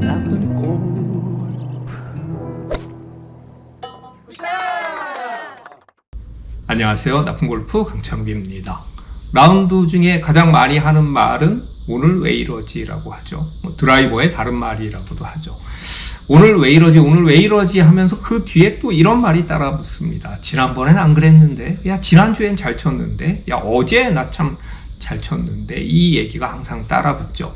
나쁜 골프 안녕하세요. 나쁜 골프 강창빈입니다. 라운드 중에 가장 많이 하는 말은 오늘 왜 이러지 라고 하죠. 뭐 드라이버의 다른 말이라고도 하죠. 오늘 왜 이러지, 오늘 왜 이러지 하면서 그 뒤에 또 이런 말이 따라 붙습니다. 지난번엔 안 그랬는데, 야, 지난주엔 잘 쳤는데, 야, 어제 나 참 잘 쳤는데, 이 얘기가 항상 따라 붙죠.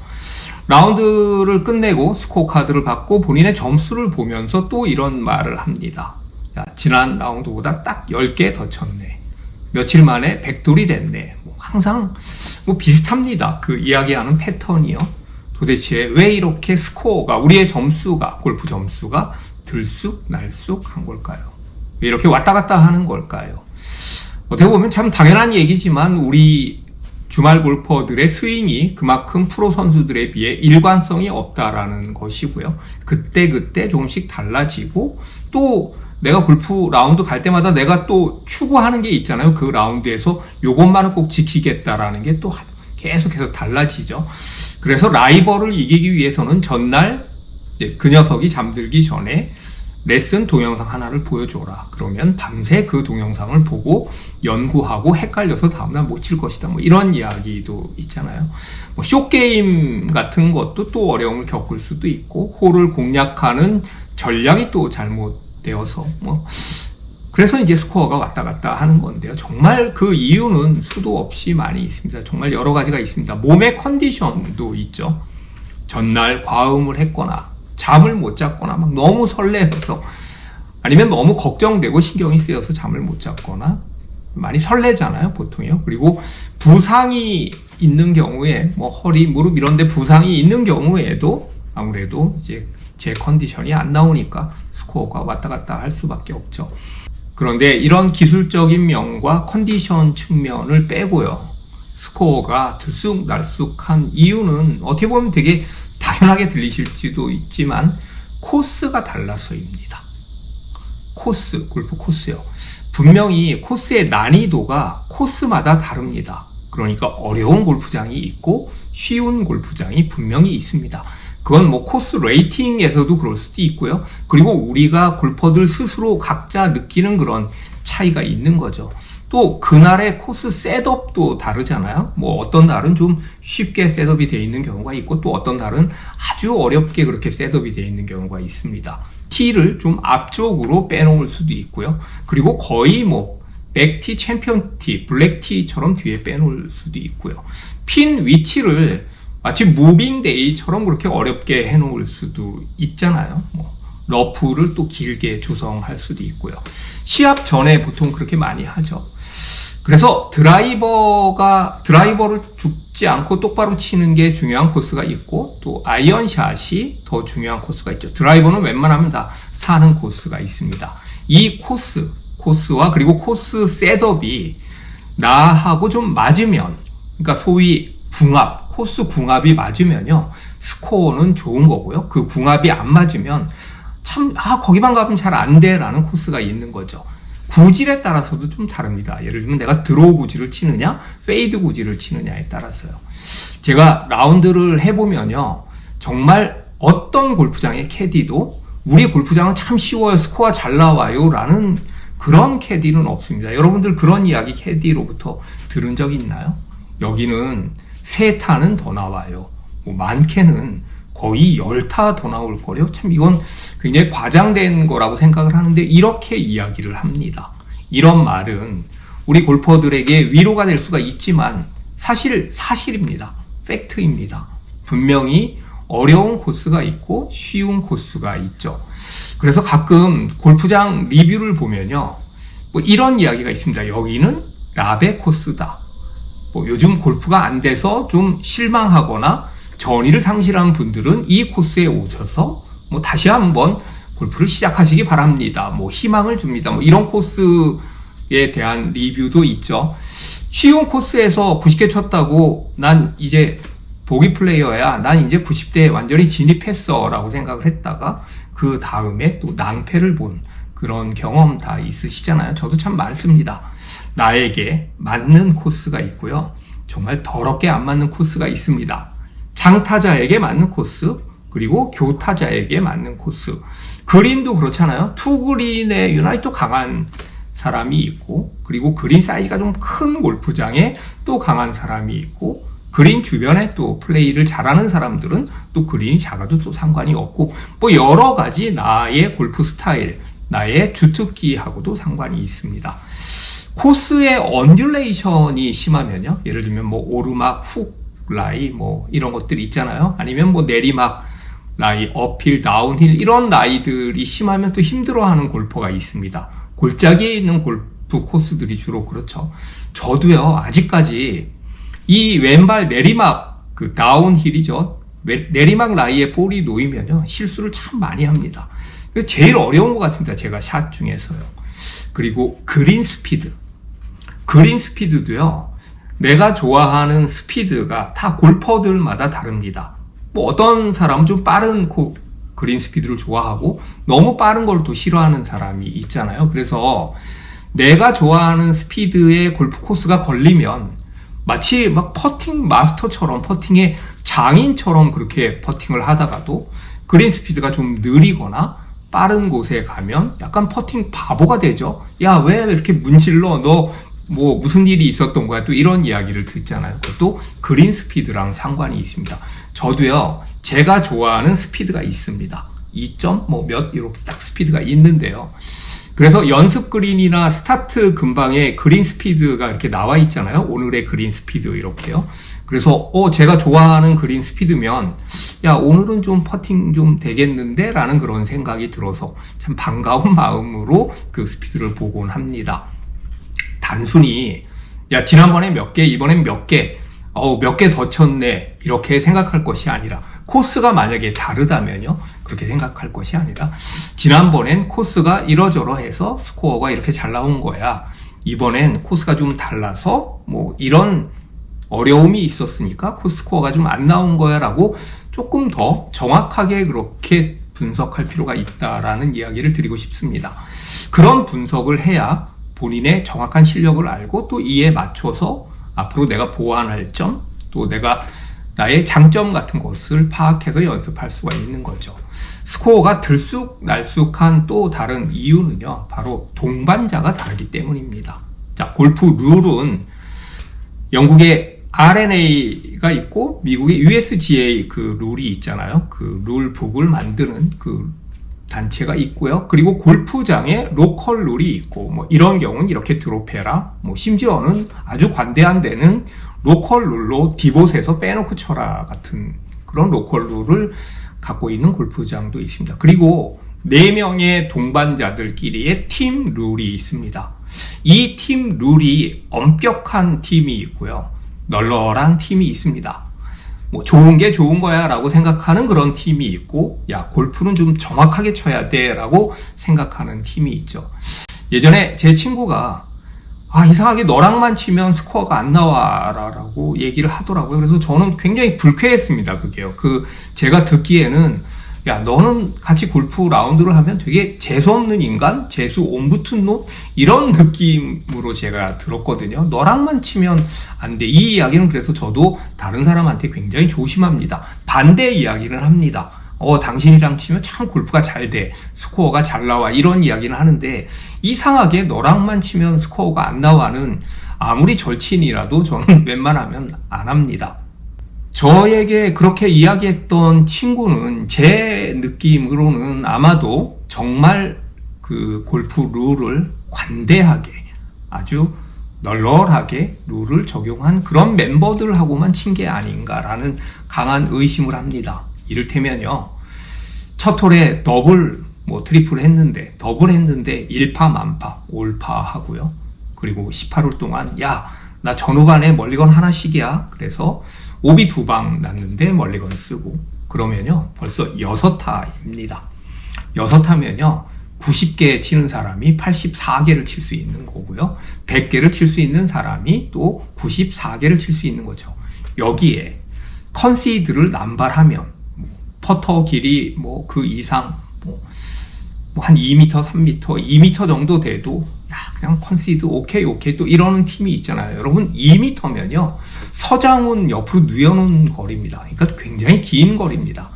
라운드를 끝내고 스코어 카드를 받고 본인의 점수를 보면서 또 이런 말을 합니다. 야, 지난 라운드보다 딱 10개 더 쳤네. 며칠 만에 백돌이 됐네. 뭐 항상 뭐 비슷합니다. 그 이야기하는 패턴이요. 도대체 왜 이렇게 스코어가, 우리의 점수가, 골프 점수가 들쑥 날쑥 한 걸까요? 왜 이렇게 왔다 갔다 하는 걸까요? 어떻게 보면 참 당연한 얘기지만 우리 주말 골퍼들의 스윙이 그만큼 프로 선수들에 비해 일관성이 없다라는 것이고요. 그때 그때 조금씩 달라지고 또 내가 골프 라운드 갈 때마다 내가 또 추구하는 게 있잖아요. 그 라운드에서 요것만은 꼭 지키겠다라는 게 또 계속해서 달라지죠. 그래서 라이벌을 이기기 위해서는 전날 그 녀석이 잠들기 전에 레슨 동영상 하나를 보여줘라. 그러면 밤새 그 동영상을 보고 연구하고 헷갈려서 다음날 못 칠 것이다. 뭐 이런 이야기도 있잖아요. 뭐 쇼게임 같은 것도 또 어려움을 겪을 수도 있고, 홀을 공략하는 전략이 또 잘못되어서, 뭐, 그래서 이제 스코어가 왔다 갔다 하는 건데요. 정말 그 이유는 수도 없이 많이 있습니다. 정말 여러 가지가 있습니다. 몸의 컨디션도 있죠. 전날 과음을 했거나, 잠을 못 잤거나, 막 너무 설레서, 아니면 너무 걱정되고 신경이 쓰여서 잠을 못 잤거나, 많이 설레잖아요, 보통이요. 그리고 부상이 있는 경우에, 뭐 허리, 무릎 이런데 부상이 있는 경우에도 아무래도 이제 제 컨디션이 안 나오니까 스코어가 왔다 갔다 할 수밖에 없죠. 그런데 이런 기술적인 면과 컨디션 측면을 빼고요. 스코어가 들쑥날쑥한 이유는 어떻게 보면 되게 당연하게 들리실지도 있지만 코스가 달라서입니다. 코스, 골프 코스요. 분명히 코스의 난이도가 코스마다 다릅니다. 그러니까 어려운 골프장이 있고 쉬운 골프장이 분명히 있습니다. 그건 뭐 코스 레이팅에서도 그럴 수도 있고요. 그리고 우리가 골퍼들 스스로 각자 느끼는 그런 차이가 있는 거죠. 또 그날의 코스 셋업도 다르잖아요. 뭐 어떤 날은 좀 쉽게 셋업이 되어 있는 경우가 있고 또 어떤 날은 아주 어렵게 그렇게 셋업이 되어 있는 경우가 있습니다. 티를 좀 앞쪽으로 빼놓을 수도 있고요. 그리고 거의 뭐 백티, 챔피언 티, 블랙 티처럼 뒤에 빼놓을 수도 있고요. 핀 위치를 마치 무빙 데이처럼 그렇게 어렵게 해놓을 수도 있잖아요. 뭐 러프를 또 길게 조성할 수도 있고요. 시합 전에 보통 그렇게 많이 하죠. 그래서 드라이버가 드라이버를 죽지 않고 똑바로 치는 게 중요한 코스가 있고 또 아이언샷이 더 중요한 코스가 있죠. 드라이버는 웬만하면 다 사는 코스가 있습니다. 이 코스 코스와 그리고 코스 셋업이 나하고 좀 맞으면 그러니까 소위 궁합 코스 궁합이 맞으면요 스코어는 좋은 거고요. 그 궁합이 안 맞으면 참 아 거기만 가면 잘 안 돼 라는 코스가 있는 거죠. 구질에 따라서도 좀 다릅니다. 예를 들면 내가 드로우 구질을 치느냐, 페이드 구질을 치느냐에 따라서요. 제가 라운드를 해보면요. 정말 어떤 골프장의 캐디도 우리 골프장은 참 쉬워요. 스코어 잘 나와요. 라는 그런 캐디는 없습니다. 여러분들 그런 이야기 캐디로부터 들은 적 있나요? 여기는 세 타는 더 나와요. 뭐 많게는 거의 열타 더 나올 거래요. 참 이건 굉장히 과장된 거라고 생각을 하는데 이렇게 이야기를 합니다. 이런 말은 우리 골퍼들에게 위로가 될 수가 있지만 사실 사실입니다. 팩트입니다. 분명히 어려운 코스가 있고 쉬운 코스가 있죠. 그래서 가끔 골프장 리뷰를 보면요. 뭐 이런 이야기가 있습니다. 여기는 라베 코스다. 뭐 요즘 골프가 안 돼서 좀 실망하거나 전의를 상실한 분들은 이 코스에 오셔서 뭐 다시 한번 골프를 시작하시기 바랍니다. 뭐 희망을 줍니다. 뭐 이런 코스에 대한 리뷰도 있죠. 쉬운 코스에서 90개 쳤다고 난 이제 보기 플레이어야. 난 이제 90대에 완전히 진입했어. 라고 생각을 했다가 그 다음에 또 낭패를 본 그런 경험 다 있으시잖아요. 저도 참 많습니다. 나에게 맞는 코스가 있고요. 정말 더럽게 안 맞는 코스가 있습니다. 장타자에게 맞는 코스, 그리고 교타자에게 맞는 코스. 그린도 그렇잖아요. 투그린에 유난히 또 강한 사람이 있고, 그리고 그린 사이즈가 좀 큰 골프장에 또 강한 사람이 있고, 그린 주변에 또 플레이를 잘하는 사람들은 또 그린이 작아도 또 상관이 없고, 뭐 여러 가지 나의 골프 스타일, 나의 주특기하고도 상관이 있습니다. 코스의 언듈레이션이 심하면요. 예를 들면 뭐 오르막, 훅, 라이 뭐 이런 것들이 있잖아요. 아니면 뭐 내리막, 라이, 어필, 다운힐 이런 라이들이 심하면 또 힘들어하는 골퍼가 있습니다. 골짜기에 있는 골프 코스들이 주로 그렇죠. 저도요 아직까지 이 왼발 내리막 그 다운힐이죠. 왜- 내리막 라이에 볼이 놓이면요 실수를 참 많이 합니다. 제일 어려운 것 같습니다. 제가 샷 중에서요. 그리고 그린 스피드. 그린 스피드도요. 내가 좋아하는 스피드가 다 골퍼들마다 다릅니다. 뭐 어떤 사람은 좀 빠른 코, 그린 스피드를 좋아하고 너무 빠른 걸 또 싫어하는 사람이 있잖아요. 그래서 내가 좋아하는 스피드의 골프 코스가 걸리면 마치 막 퍼팅 마스터처럼 퍼팅의 장인처럼 그렇게 퍼팅을 하다가도 그린 스피드가 좀 느리거나 빠른 곳에 가면 약간 퍼팅 바보가 되죠. 야, 왜 이렇게 문질러? 너 뭐 무슨 일이 있었던 거야? 또 이런 이야기를 듣잖아요. 그것도 그린 스피드랑 상관이 있습니다. 저도요, 제가 좋아하는 스피드가 있습니다. 2점 뭐 몇 이렇게 딱 스피드가 있는데요. 그래서 연습 그린이나 스타트 근방에 그린 스피드가 이렇게 나와 있잖아요. 오늘의 그린 스피드 이렇게요. 그래서 어 제가 좋아하는 그린 스피드면 야 오늘은 좀 퍼팅 좀 되겠는데 라는 그런 생각이 들어서 참 반가운 마음으로 그 스피드를 보곤 합니다. 단순히 야 지난번에 몇 개 이번엔 몇 개 어우 몇 개 더 쳤네 이렇게 생각할 것이 아니라 코스가 만약에 다르다면요 그렇게 생각할 것이 아니라 지난번엔 코스가 이러저러해서 스코어가 이렇게 잘 나온 거야. 이번엔 코스가 좀 달라서 뭐 이런 어려움이 있었으니까 코스 스코어가 좀 안 나온 거야 라고 조금 더 정확하게 그렇게 분석할 필요가 있다라는 이야기를 드리고 싶습니다. 그런 분석을 해야 본인의 정확한 실력을 알고 또 이에 맞춰서 앞으로 내가 보완할 점, 또 내가 나의 장점 같은 것을 파악해서 연습할 수가 있는 거죠. 스코어가 들쑥날쑥한 또 다른 이유는요, 바로 동반자가 다르기 때문입니다. 자, 골프 룰은 영국의 RNA가 있고 미국의 USGA 그 룰이 있잖아요. 그 룰북을 만드는 그 단체가 있고요. 그리고 골프장에 로컬 룰이 있고 뭐 이런 경우는 이렇게 드롭해라. 뭐 심지어는 아주 관대한 데는 로컬 룰로 디봇에서 빼놓고 쳐라 같은 그런 로컬 룰을 갖고 있는 골프장도 있습니다. 그리고 네 명의 동반자들끼리의 팀 룰이 있습니다. 이 팀 룰이 엄격한 팀이 있고요. 널널한 팀이 있습니다. 뭐 좋은 게 좋은 거야 라고 생각하는 그런 팀이 있고 야 골프는 좀 정확하게 쳐야 돼 라고 생각하는 팀이 있죠. 예전에 제 친구가 아 이상하게 너랑만 치면 스코어가 안 나와 라고 얘기를 하더라고요. 그래서 저는 굉장히 불쾌했습니다 그게요. 그 제가 듣기에는 야 너는 같이 골프 라운드를 하면 되게 재수없는 인간 재수 온 붙은 놈? 이런 느낌으로 제가 들었거든요. 너랑만 치면 안 돼. 이 이야기는 그래서 저도 다른 사람한테 굉장히 조심합니다. 반대 이야기를 합니다. 어 당신이랑 치면 참 골프가 잘 돼. 스코어가 잘 나와. 이런 이야기는 하는데 이상하게 너랑만 치면 스코어가 안 나와는 아무리 절친이라도 저는 웬만하면 안 합니다 저에게 그렇게 이야기했던 친구는 제 느낌으로는 아마도 정말 그 골프 룰을 관대하게 아주 널널하게 룰을 적용한 그런 멤버들하고만 친 게 아닌가라는 강한 의심을 합니다. 이를테면요. 첫 홀에 더블, 뭐 트리플 했는데, 더블 했는데 1파 만파, 올파 하고요. 그리고 18홀 동안, 야, 나 전후반에 멀리건 하나씩이야. 그래서 오비 두 방 났는데 멀리건 쓰고. 그러면요. 벌써 6타입니다. 6타면요. 90개 치는 사람이 84개를 칠 수 있는 거고요. 100개를 칠 수 있는 사람이 또 94개를 칠 수 있는 거죠. 여기에 컨시드를 남발하면 뭐 퍼터 길이 뭐 그 이상 뭐 한 2m, 3m, 2m 정도 돼도 야 그냥 컨시드 오케이 오케이 또 이러는 팀이 있잖아요. 여러분 2m면요 서장훈 옆으로 누워놓은 거리입니다. 그러니까 굉장히 긴 거리입니다.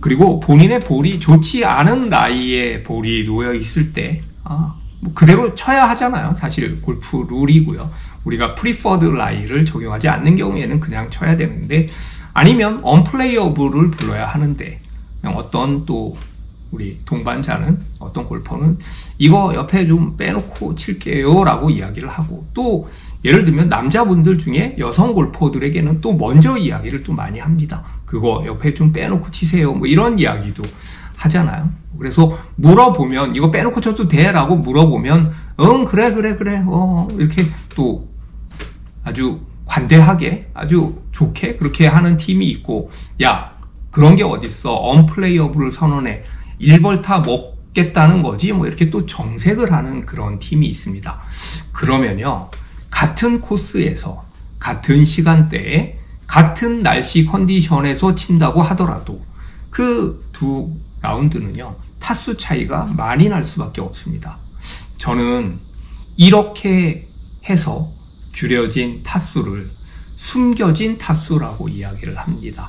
그리고 본인의 볼이 좋지 않은 나이에 볼이 놓여 있을 때, 아, 뭐 그대로 쳐야 하잖아요. 사실 골프 룰이고요. 우리가 프리퍼드 라이를 적용하지 않는 경우에는 그냥 쳐야 되는데, 아니면 언플레이어블을 불러야 하는데, 어떤 또 우리 동반자는 어떤 골퍼는 이거 옆에 좀 빼놓고 칠게요 라고 이야기를 하고 또 예를 들면 남자분들 중에 여성 골퍼들에게는 또 먼저 이야기를 또 많이 합니다. 그거 옆에 좀 빼놓고 치세요. 뭐 이런 이야기도 하잖아요. 그래서 물어보면 이거 빼놓고 쳐도 돼? 라고 물어보면 응 그래 그래 그래 어 이렇게 또 아주 관대하게 아주 좋게 그렇게 하는 팀이 있고 야 그런 게 어딨어 언플레이어블을 선언해 1벌타 먹겠다는 거지 뭐 이렇게 또 정색을 하는 그런 팀이 있습니다 그러면요 같은 코스에서 같은 시간대에 같은 날씨 컨디션에서 친다고 하더라도 그 두 라운드는요 타수 차이가 많이 날 수밖에 없습니다 저는 이렇게 해서 줄여진 타수를 숨겨진 타수라고 이야기를 합니다.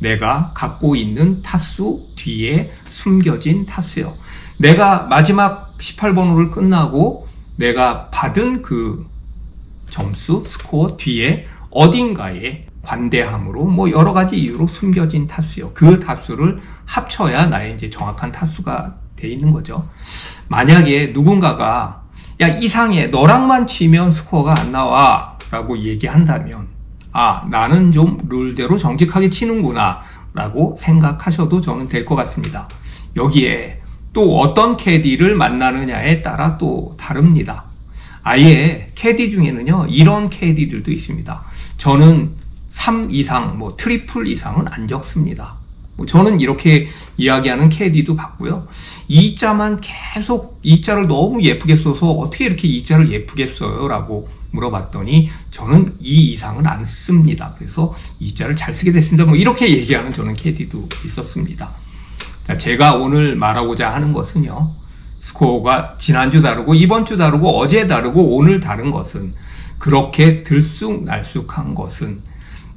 내가 갖고 있는 타수 뒤에 숨겨진 타수요. 내가 마지막 18번호를 끝나고 내가 받은 그 점수, 스코어 뒤에 어딘가에 관대함으로 뭐 여러 가지 이유로 숨겨진 타수요. 그 타수를 합쳐야 나의 이제 정확한 타수가 돼 있는 거죠. 만약에 누군가가 야 이상해. 너랑만 치면 스코어가 안 나와. 라고 얘기한다면 아 나는 좀 룰대로 정직하게 치는구나. 라고 생각하셔도 저는 될 것 같습니다. 여기에 또 어떤 캐디를 만나느냐에 따라 또 다릅니다 아예 캐디 중에는요 이런 캐디들도 있습니다 저는 3 이상 뭐 트리플 이상은 안 적습니다 뭐 저는 이렇게 이야기하는 캐디도 봤고요. 이 자만 계속 이 자를 너무 예쁘게 써서 어떻게 이렇게 이 자를 예쁘게 써요? 라고 물어봤더니 저는 이 이상은 안 씁니다. 그래서 이 자를 잘 쓰게 됐습니다. 뭐 이렇게 얘기하는 저는 캐디도 있었습니다. 자, 제가 오늘 말하고자 하는 것은요. 스코어가 지난주 다르고 이번 주 다르고 어제 다르고 오늘 다른 것은 그렇게 들쑥날쑥한 것은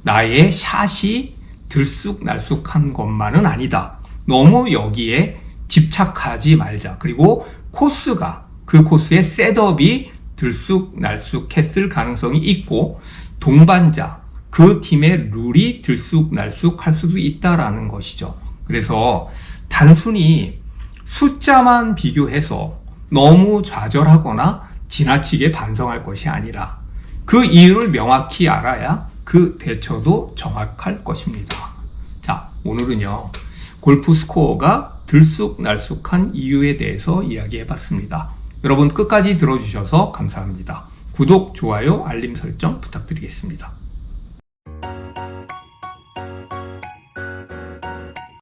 나의 샷이 들쑥날쑥한 것만은 아니다. 너무 여기에 집착하지 말자. 그리고 코스가 그 코스의 셋업이 들쑥날쑥했을 가능성이 있고 동반자 그 팀의 룰이 들쑥날쑥할 수도 있다라는 것이죠. 그래서 단순히 숫자만 비교해서 너무 좌절하거나 지나치게 반성할 것이 아니라 그 이유를 명확히 알아야 그 대처도 정확할 것입니다. 자, 오늘은요, 골프 스코어가 들쑥날쑥한 이유에 대해서 이야기해 봤습니다. 여러분 끝까지 들어주셔서 감사합니다. 구독, 좋아요, 알림 설정 부탁드리겠습니다.